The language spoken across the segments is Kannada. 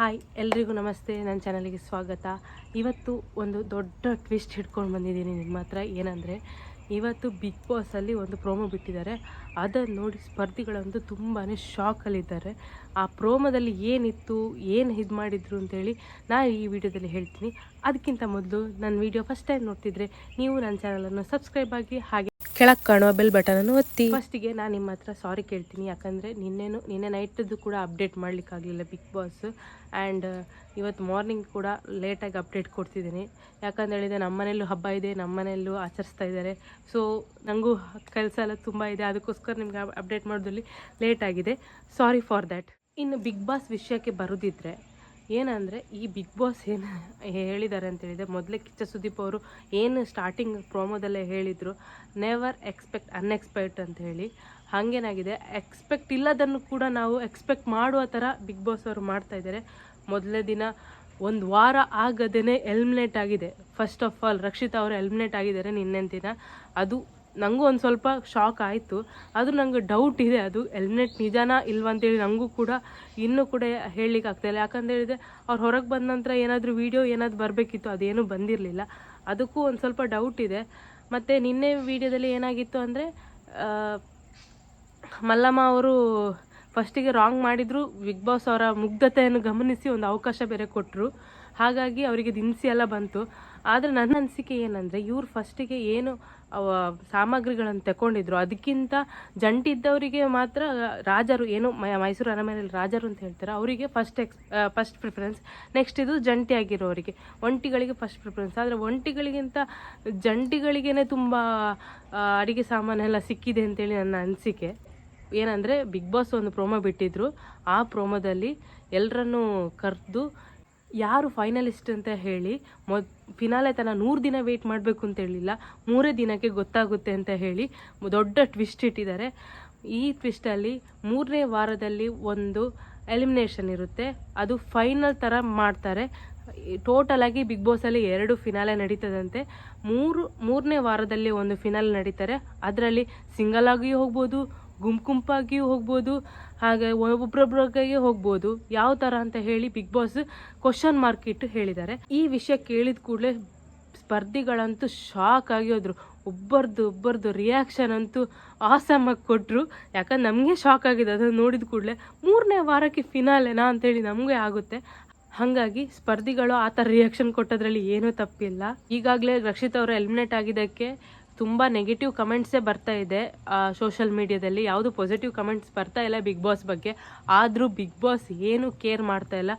ಹಾಯ್, ಎಲ್ರಿಗೂ ನಮಸ್ತೆ. ನನ್ನ ಚಾನಲಿಗೆ ಸ್ವಾಗತ. ಇವತ್ತು ಒಂದು ದೊಡ್ಡ ಟ್ವಿಸ್ಟ್ ಹಿಡ್ಕೊಂಡು ಬಂದಿದ್ದೀನಿ ನಿಮ್ಮ ಹತ್ರ. ಏನಂದರೆ, ಇವತ್ತು ಬಿಗ್ ಬಾಸಲ್ಲಿ ಒಂದು ಪ್ರೋಮೋ ಬಿಟ್ಟಿದ್ದಾರೆ. ಅದನ್ನು ನೋಡಿ ಸ್ಪರ್ಧಿಗಳಂತೂ ತುಂಬಾ ಶಾಕಲ್ಲಿದ್ದಾರೆ ಆ ಪ್ರೋಮೋದಲ್ಲಿ ಏನಿತ್ತು, ಏನು ಇದು ಮಾಡಿದ್ರು ಅಂತೇಳಿ ನಾನು ಈ ವಿಡಿಯೋದಲ್ಲಿ ಹೇಳ್ತೀನಿ. ಅದಕ್ಕಿಂತ ಮೊದಲು ನನ್ನ ವಿಡಿಯೋ ಫಸ್ಟ್ ಟೈಮ್ ನೋಡ್ತಿದ್ರೆ ನೀವು ನನ್ನ ಚಾನಲನ್ನು ಸಬ್ಸ್ಕ್ರೈಬ್ ಆಗಿ ಹಾಗೆ ಕೆಳಗೆ ಕಾಣುವ ಬೆಲ್ ಬಟನನ್ನು ಒತ್ತಿ. ಫಸ್ಟಿಗೆ ನಾನು ನಿಮ್ಮ ಹತ್ರ ಸಾರಿ ಕೇಳ್ತೀನಿ. ಯಾಕಂದರೆ ನಿನ್ನೆನು, ನಿನ್ನೆ ನೈಟದ್ದು ಕೂಡ ಅಪ್ಡೇಟ್ ಮಾಡಲಿಕ್ಕಾಗಲಿಲ್ಲ ಬಿಗ್ ಬಾಸ್ ಆ್ಯಂಡ್ ಇವತ್ತು ಮಾರ್ನಿಂಗ್ ಕೂಡ ಲೇಟಾಗಿ ಅಪ್ಡೇಟ್ ಕೊಡ್ತಿದ್ದೀನಿ. ಯಾಕಂತ ಹೇಳಿದರೆ ನಮ್ಮ ಮನೆಯಲ್ಲೂ ಹಬ್ಬ ಇದೆ ನಮ್ಮ ಮನೆಯಲ್ಲೂ ಆಚರಿಸ್ತಾ ಇದ್ದಾರೆ. ಸೊ ನನಗೂ ಕೆಲಸ ಎಲ್ಲ ತುಂಬ ಇದೆ. ಅದಕ್ಕೋಸ್ಕರ ನಿಮ್ಗೆ ಅಪ್ಡೇಟ್ ಮಾಡೋದ್ರಲ್ಲಿ ಲೇಟ್ ಆಗಿದೆ. ಸಾರಿ ಫಾರ್ ದ್ಯಾಟ್ ಇನ್ನು ಬಿಗ್ ಬಾಸ್ ವಿಷಯಕ್ಕೆ ಬರೋದಿದ್ರೆ ಏನಂದರೆ ಈ ಬಿಗ್ ಬಾಸ್ ಏನು ಹೇಳಿದ್ದಾರೆ ಅಂತ ಮೊದಲೇ ಕಿಚ್ಚ ಸುದೀಪ್ ಅವರು ಏನು ಸ್ಟಾರ್ಟಿಂಗ್ ಪ್ರೋಮೋದಲ್ಲೇ ಹೇಳಿದರು ನೆವರ್ ಎಕ್ಸ್ಪೆಕ್ಟ್ ಅನ್ಎಕ್ಸ್ಪೆಕ್ಟ್ ಅಂತ ಹೇಳಿ. ಹಾಗೇನಾಗಿದೆ ಎಕ್ಸ್ಪೆಕ್ಟ್ ಇಲ್ಲದನ್ನು ಕೂಡ ನಾವು ಎಕ್ಸ್ಪೆಕ್ಟ್ ಮಾಡುವ ಥರ ಬಿಗ್ ಬಾಸ್ ಅವರು ಮಾಡ್ತಾ ಇದ್ದಾರೆ ಮೊದಲನೇ ದಿನ ಒಂದು ವಾರ ಆಗದೇ ಎಲ್ಮಿನೇಟ್ ಆಗಿದೆ. ಫಸ್ಟ್ ಆಫ್ ಆಲ್ ರಕ್ಷಿತಾ ಅವರು ಎಲ್ಮಿನೇಟ್ ಆಗಿದ್ದಾರೆ ನಿನ್ನೆ ದಿನ. ಅದು ನನಗೂ ಒಂದು ಸ್ವಲ್ಪ ಶಾಕ್ ಆಯಿತು. ಆದರೂ ನಂಗೆ ಡೌಟ್ ಇದೆ ಅದು ಹೆಲ್ಮೆಟ್ ನಿಜಾನ ಇಲ್ವಂತೇಳಿ ನನಗೂ ಕೂಡ ಇನ್ನೂ ಕೂಡ ಹೇಳಲಿಕ್ಕೆ ಆಗ್ತಾಯಿಲ್ಲ ಯಾಕಂತ ಹೇಳಿದರೆ ಅವ್ರು ಹೊರಗೆ ಬಂದ ನಂತರ ಏನಾದರೂ ವೀಡಿಯೋ ಏನಾದರೂ ಬರಬೇಕಿತ್ತು, ಅದೇನೂ ಬಂದಿರಲಿಲ್ಲ. ಅದಕ್ಕೂ ಒಂದು ಸ್ವಲ್ಪ ಡೌಟ್ ಇದೆ. ಮತ್ತು ನಿನ್ನೆ ವೀಡಿಯೋದಲ್ಲಿ ಏನಾಗಿತ್ತು ಅಂದರೆ ಮಲ್ಲಮ್ಮ ಅವರು ಫಸ್ಟಿಗೆ ರಾಂಗ್ ಮಾಡಿದ್ರು ಬಿಗ್ ಬಾಸ್ ಅವರ ಮುಗ್ಧತೆಯನ್ನು ಗಮನಿಸಿ ಒಂದು ಅವಕಾಶ ಬೇರೆ ಕೊಟ್ಟರು ಹಾಗಾಗಿ ಅವರಿಗೆ ದಿನಸಿ ಎಲ್ಲ ಬಂತು. ಆದರೆ ನನ್ನ ಅನಿಸಿಕೆ ಏನಂದರೆ, ಇವ್ರು ಫಸ್ಟಿಗೆ ಏನು ಸಾಮಗ್ರಿಗಳನ್ನು ತಗೊಂಡಿದ್ರು ಅದಕ್ಕಿಂತ ಜಂಟಿ ಇದ್ದವರಿಗೆ ಮಾತ್ರ ರಾಜರು, ಏನು ಮೈಸೂರು ಅರಮನೆಯಲ್ಲಿ ರಾಜರು ಅಂತ ಹೇಳ್ತಾರೆ, ಅವರಿಗೆ first X first preference next ಇದು ಜಂಟಿ ಆಗಿರೋರಿಗೆ ಒಂಟಿಗಳಿಗೆ ಫಸ್ಟ್ ಪ್ರಿಫರೆನ್ಸ್ ಆದರೆ ಒಂಟಿಗಳಿಗಿಂತ ಜಂಟಿಗಳಿಗೇ ತುಂಬ ಅಡಿಗೆ ಸಾಮಾನೆಲ್ಲ ಸಿಕ್ಕಿದೆ ಅಂತೇಳಿ ನನ್ನ ಅನಿಸಿಕೆ. ಏನಂದರೆ ಬಿಗ್ ಬಾಸ್ ಒಂದು ಪ್ರೋಮೋ ಬಿಟ್ಟಿದ್ರು. ಆ ಪ್ರೋಮೋದಲ್ಲಿ ಎಲ್ಲರನ್ನೂ ಕರೆದು ಯಾರು ಫೈನಲಿಸ್ಟ್ ಅಂತ ಹೇಳಿ ಮೊದ್ ಫಿನಾಲೆ ತನಕ ನೂರು ದಿನ ವೆಯ್ಟ್ ಮಾಡಬೇಕು ಅಂತ ಹೇಳಿಲ್ಲ, ಮೂರೇ ದಿನಕ್ಕೆ ಗೊತ್ತಾಗುತ್ತೆ ಅಂತ ಹೇಳಿ ದೊಡ್ಡ ಟ್ವಿಸ್ಟ್ ಇಟ್ಟಿದ್ದಾರೆ. ಈ ಟ್ವಿಸ್ಟಲ್ಲಿ ಮೂರನೇ ವಾರದಲ್ಲಿ ಒಂದು ಎಲಿಮಿನೇಷನ್ ಇರುತ್ತೆ. ಅದು ಫೈನಲ್ ಥರ ಮಾಡ್ತಾರೆ. ಟೋಟಲಾಗಿ ಬಿಗ್ ಬಾಸಲ್ಲಿ ಎರಡು ಫಿನಾಲೆ ನಡೀತದಂತೆ. ಮೂರು, ಮೂರನೇ ವಾರದಲ್ಲಿ ಒಂದು ಫಿನಾಲೆ ನಡೀತಾರೆ. ಅದರಲ್ಲಿ ಸಿಂಗಲ್ ಆಗಿಯೂ ಹೋಗ್ಬೋದು ಗುಂಪು ಗುಂಪಾಗಿಯೂ ಹೋಗ್ಬೋದು, ಹಾಗೆ ಒಬ್ಬೊಬ್ಬರೊಬ್ಬರಿಗೆ ಹೋಗ್ಬೋದು, ಯಾವ ಥರ ಅಂತ ಹೇಳಿ ಬಿಗ್ ಬಾಸ್ ಕ್ವಶನ್ ಮಾರ್ಕ್ ಇಟ್ಟು ಹೇಳಿದ್ದಾರೆ. ಈ ವಿಷಯ ಕೇಳಿದ ಕೂಡಲೇ ಸ್ಪರ್ಧಿಗಳಂತೂ ಶಾಕ್ ಆಗಿ ಹೋದರು ಒಬ್ಬರದು ಒಬ್ಬರದು ರಿಯಾಕ್ಷನ್ ಅಂತೂ ಆಸಮಾಗಿ ಕೊಟ್ಟರು ಯಾಕಂದ್ರೆ ನಮಗೆ ಶಾಕ್ ಆಗಿದೆ, ಅದನ್ನು ನೋಡಿದ ಕೂಡಲೇ ಮೂರನೇ ವಾರಕ್ಕೆ ಫಿನಾಲೆನಾ ಅಂತೇಳಿ ನಮಗೆ ಆಗುತ್ತೆ. ಹಾಗಾಗಿ ಸ್ಪರ್ಧಿಗಳು ಆ ಥರ ರಿಯಾಕ್ಷನ್ ಕೊಟ್ಟದ್ರಲ್ಲಿ ಏನೂ ತಪ್ಪಿಲ್ಲ. ಈಗಾಗಲೇ ರಕ್ಷಿತ್ ಅವರು ಎಲಿಮಿನೇಟ್ ಆಗಿದ್ದಕ್ಕೆ ತುಂಬ ನೆಗೆಟಿವ್ ಕಮೆಂಟ್ಸೇ ಬರ್ತಾ ಇದೆ ಸೋಷಲ್ ಮೀಡಿಯಾದಲ್ಲಿ ಯಾವುದು ಪಾಸಿಟಿವ್ ಕಮೆಂಟ್ಸ್ ಬರ್ತಾ ಇಲ್ಲ ಬಿಗ್ ಬಾಸ್ ಬಗ್ಗೆ. ಆದರೂ ಬಿಗ್ ಬಾಸ್ ಏನು ಕೇರ್ ಮಾಡ್ತಾ ಇಲ್ಲ.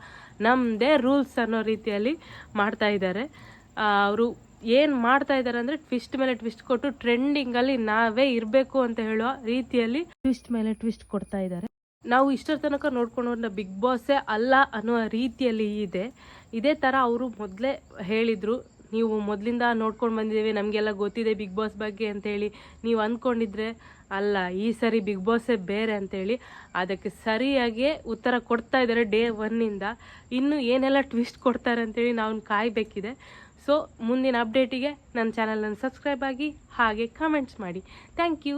ನಮ್ಮದೇ ರೂಲ್ಸ್ ಅನ್ನೋ ರೀತಿಯಲ್ಲಿ ಮಾಡ್ತಾ ಇದ್ದಾರೆ. ಅವರು ಏನು ಮಾಡ್ತಾ ಇದ್ದಾರೆ ಅಂದರೆ ಟ್ವಿಸ್ಟ್ ಮೇಲೆ ಟ್ವಿಸ್ಟ್ ಕೊಟ್ಟು ಟ್ರೆಂಡಿಂಗಲ್ಲಿ ನಾವೇ ಇರಬೇಕು ಅಂತ ಹೇಳುವ ರೀತಿಯಲ್ಲಿ ಟ್ವಿಸ್ಟ್ ಮೇಲೆ ಟ್ವಿಸ್ಟ್ ಕೊಡ್ತಾ ಇದ್ದಾರೆ. ನಾವು ಇಷ್ಟರ ತನಕ ನೋಡ್ಕೊಂಡು ಬಿಗ್ ಬಾಸೇ ಅಲ್ಲ ಅನ್ನೋ ರೀತಿಯಲ್ಲಿ ಇದೆ. ಇದೇ ಥರ ಅವರು ಮೊದಲೇ ಹೇಳಿದರು. ನೀವು ಮೊದಲಿಂದ ನೋಡ್ಕೊಂಡು ಬಂದಿದ್ದೀವಿ, ನಮಗೆಲ್ಲ ಗೊತ್ತಿದೆ ಬಿಗ್ ಬಾಸ್ ಬಗ್ಗೆ ಅಂತೇಳಿ. ನೀವು ಅಂದ್ಕೊಂಡಿದ್ರೆ ಅಲ್ಲ, ಈ ಸರಿ ಬಿಗ್ ಬಾಸೇ ಬೇರೆ ಅಂತೇಳಿ. ಅದಕ್ಕೆ ಸರಿಯಾಗಿ ಉತ್ತರ ಕೊಡ್ತಾ ಇದ್ದಾರೆ ಡೇ ಒನ್ನಿಂದ. ಇನ್ನು ಏನೆಲ್ಲ ಟ್ವಿಸ್ಟ್ ಕೊಡ್ತಾರೆ ಅಂತೇಳಿ ನಾವು ಕಾಯಬೇಕಿದೆ. ಸೊ ಮುಂದಿನ ಅಪ್ಡೇಟಿಗೆ ನನ್ನ ಚಾನಲನ್ನು ಸಬ್ಸ್ಕ್ರೈಬ್ ಆಗಿ ಹಾಗೆ ಕಮೆಂಟ್ಸ್ ಮಾಡಿ. Thank you